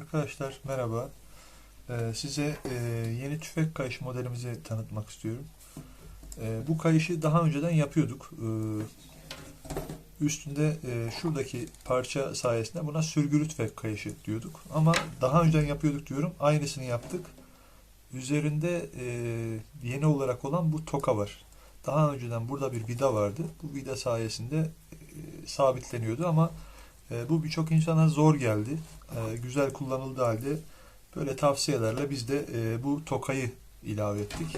Arkadaşlar merhaba. Ee, size e, yeni tüfek kayış modelimizi tanıtmak istiyorum. Ee, bu kayışı daha önceden yapıyorduk. Ee, üstünde e, şuradaki parça sayesinde buna sürgülü tüfek kayışı diyorduk. Ama daha önceden yapıyorduk diyorum. Aynısını yaptık. Üzerinde e, yeni olarak olan bu toka var. Daha önceden burada bir vida vardı. Bu vida sayesinde e, sabitleniyordu ama e, bu birçok insana zor geldi. E, güzel kullanıldığı halde böyle tavsiyelerle biz de e, bu tokayı ilave ettik.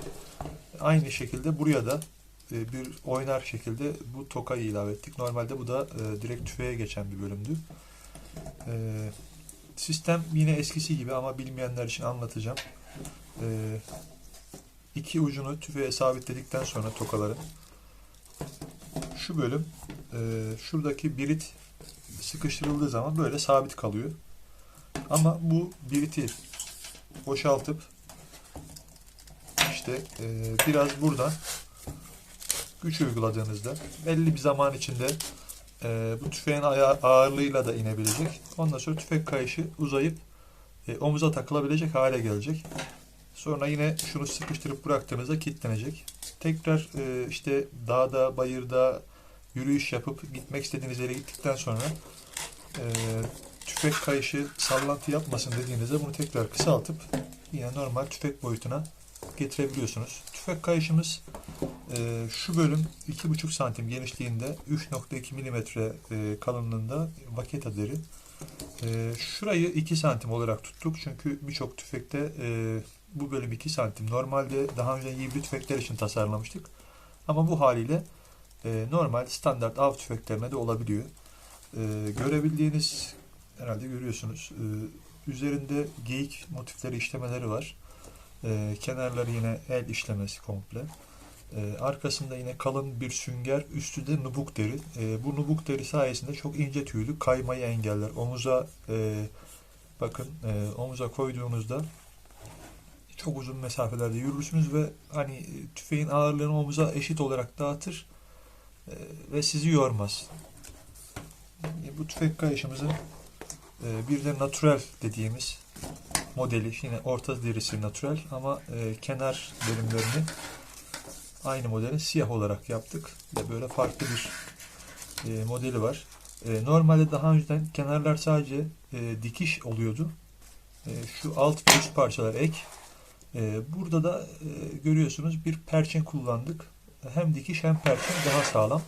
Aynı şekilde buraya da bir oynar şekilde bu tokayı ilave ettik. Normalde bu da direkt tüfeğe geçen bir bölümdü. Sistem yine eskisi gibi ama bilmeyenler için anlatacağım. E, iki ucunu tüfeğe sabitledikten sonra tokaların şu bölüm şuradaki birit sıkıştırıldığı zaman böyle sabit kalıyor. Ama bu biriti boşaltıp işte e, biraz buradan güç uyguladığınızda belli bir zaman içinde e, bu tüfeğin ağırlığıyla da inebilecek. Ondan sonra tüfek kayışı uzayıp e, omuza takılabilecek hale gelecek. Sonra yine şunu sıkıştırıp bıraktığınızda kilitlenecek. Tekrar e, işte dağda, bayırda yürüyüş yapıp gitmek istediğiniz yere gittikten sonra e, tüfek kayışı sallantı yapmasın dediğinizde bunu tekrar kısaltıp yine normal tüfek boyutuna getirebiliyorsunuz. Tüfek kayışımız e, şu bölüm 2,5 santim genişliğinde 3.2 milimetre kalınlığında vaketa deri. E, şurayı 2 santim olarak tuttuk çünkü birçok tüfekte e, bu bölüm 2 santim. Normalde daha önce hibrit tüfekler için tasarlamıştık. Ama bu haliyle e, normal standart av tüfeklerine de olabiliyor. E, görebildiğiniz herhalde görüyorsunuz. E, üzerinde geyik motifleri işlemeleri var. Kenarları yine el işlemesi komple. Arkasında yine kalın bir sünger, üstü de nubuk deri. Bu nubuk deri sayesinde çok ince tüylü kaymayı engeller. Omuza bakın omuza koyduğunuzda çok uzun mesafelerde yürürsünüz ve hani tüfeğin ağırlığını omuza eşit olarak dağıtır ve sizi yormaz. Bu tüfek kayışımızın e, bir de natural dediğimiz modeli yine orta derisi natural ama e, kenar bölümlerini aynı modelin siyah olarak yaptık ve böyle farklı bir e, modeli var. Normalde daha önceden kenarlar sadece dikiş oluyordu. Şu alt üst parçalar ek. Burada da görüyorsunuz bir perçin kullandık. Hem dikiş hem perçin daha sağlam.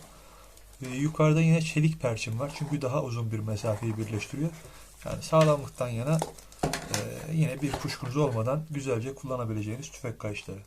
E, yukarıda yine çelik perçin var çünkü daha uzun bir mesafeyi birleştiriyor. Yani sağlamlıktan yana e, yine bir kuşkunuz olmadan güzelce kullanabileceğiniz tüfek kayışları.